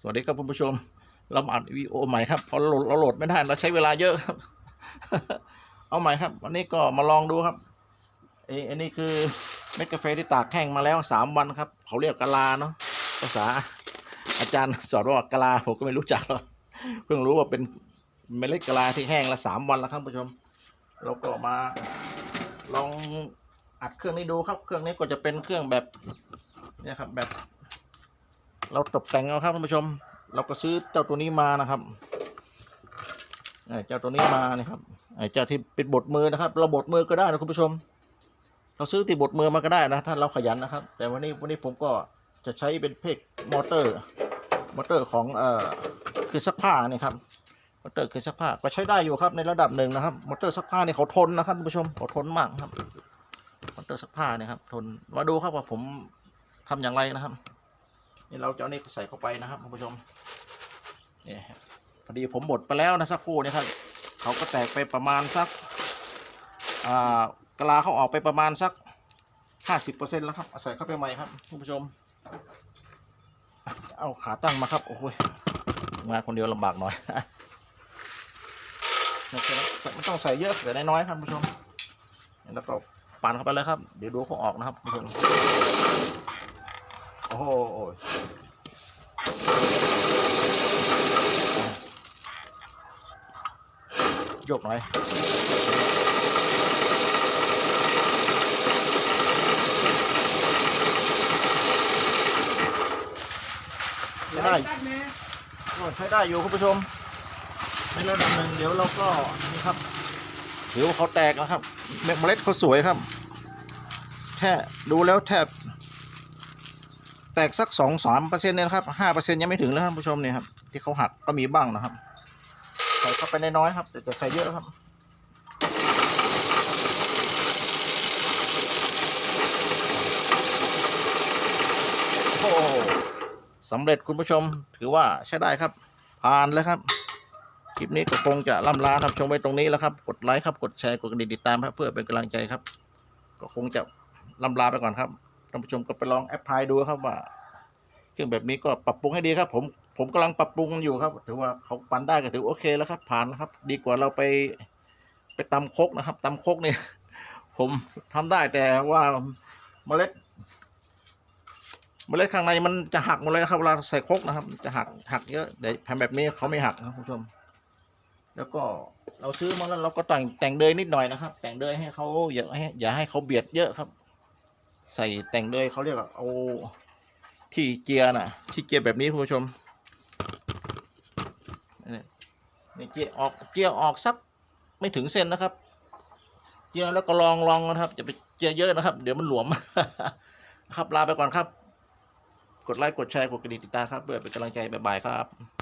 สวัสดีครับคุณผู้ชม เรามาอัดวีดีโอใหม่ครับเพราะเราโหลดเราโหลดไม่ได้เราใช้เวลาเยอะครับ เอาใหม่ครับ วันนี้ก็มาลองดูครับเอ้อันนี้คือเม็ดกาแฟที่ตากแห้งมาแล้วสามวันครับ เขาเรียกกะลาเนาะภาษาอาจารย์สอนว่ากะลาผมก็ไม่รู้จักหรอกเพิ่งรู้ว่าเป็นเมล็ดกะลาที่แห้งละสามวันแล้วครับคุณผู้ชม เราก็มาลองอัดเครื่องนี้ดูครับ เครื่องนี้ก็จะเป็นเครื่องแบบเนี่ยครับแบบ เราตกแต่งเอาครับท่านผู้ชม เราก็ซื้อเจ้าตัวนี้มานะครับเจ้าตัวนี้มานี่ครับเจ้าที่ป็นบดมือนะครับ เราบดมือก็ได้นะคุณผู้ชม เราซื้อติดบดมือมาก็ได้นะถ้าเราขยันนะครับ แต่วันนี้วันนี้ผมก็จะใช้เป็นเพกมอเตอร์ มอเตอร์ของเอ่อคือซักผ้านี่ครับมอเตอร์คือซักผ้าก็ใช้ได้อยู่ครับในระดับหนึ่งนะครับ มอเตอร์ซักผ้านี่เขาทนนะครับท่านผู้ชมเขาทนมากครับมอเตอร์ซักผ้านี่ครับทนมาดูครับว่าผมทำอย่างไรนะครับ นี่เราจะเอานี่ใส่เข้าไปนะครับคุณผู้ชมนี่พอดีผมบดไปแล้วนะสักครู่นี่ครับเขาก็แตกไปประมาณสักอ่ากะลาเขาออกไปประมาณสักห้าสิบเปอร์เซ็นต์แล้วครับใส่เข้าไปใหม่ครับคุณผู้ชม เอาขาตั้งมาครับโอ้โหงานคนเดียวลำบากหน่อยไม่ใช่ไม่ต้องใส่เยอะแต่น้อยๆครับคุณผู้ชมแล้วก็ปั่นเข้าไปเลยครับ เดี๋ยวดูเขาออกนะครับคุณผู้ชม อ้โหยกหน่อยใช้ได้ก็ใช้ได้อยู่คุณผู้ชมในระดับหนึ่งเดี๋ยวเราก็นี่ครับเดี๋ยวเขาแตกนะครับเมล็ดเขาสวยครับ แค่ดูแล้วแทบ แตกสักสองสามเปอร์เซ็นต์เนี่ยนะครับห้าเปอร์เซ็นต์ยังไม่ถึงแล้วท่านผู้ชมเนี่ยครับที่เขาหักก็มีบ้างนะครับ ใส่เข้าไปน้อยๆครับแต่จะใส่เยอะครับโอ้สำเร็จคุณผู้ชมถือว่าใช้ได้ครับ ผ่านแล้วครับคลิปนี้ก็คงจะล่ำลาท่านผู้ชมไว้ตรงนี้แล้วครับ กดไลค์ครับ กดแชร์ กดกระดิ่งติดตามครับเพื่อเป็นกำลังใจครับ ก็คงจะล่ำลาไปก่อนครับท่านผู้ชมก็ไปลองแอปพลายดูครับว่า เครื่องแบบนี้ก็ปรับปรุงให้ดีครับ ผมผมกำลังปรับปรุงอยู่ครับ ถือว่าเขาปั่นได้ก็ถือโอเคแล้วครับ ผ่านแล้วครับ ดีกว่าเราไปไปตำคกนะครับตำคกเนี่ย ผมทำได้แต่ว่าเมล็ดเมล็ดข้างในมันจะหักหมดเลยนะครับเวลาใส่คกนะครับ จะหักหักเยอะแต่แผ่นแบบนี้เขาไม่หักนะคุณผู้ชม แล้วก็เราซื้อมาแล้วเราก็แต่งแต่งเดยนิดหน่อยนะครับ แต่งเดยให้เขาอย่าให้อย่าให้เขาเบียดเยอะครับ ใส่แต่งเดยเขาเรียกว่าเอา ขี่เกียร์น่ะขี่เกียร์แบบนี้คุณผู้ชมนี่เกียร์ออกเกียร์ออกสักไม่ถึงเส้นนะครับ เกียร์แล้วก็ลองลองนะครับจะไปเกียร์เยอะนะครับ เดี๋ยวมันหลวมครับลาไปก่อนครับ กดไลค์กดแชร์กดกระดิ่งติดตามครับเพื่อเป็นกำลังใจบ๊ายบายครับ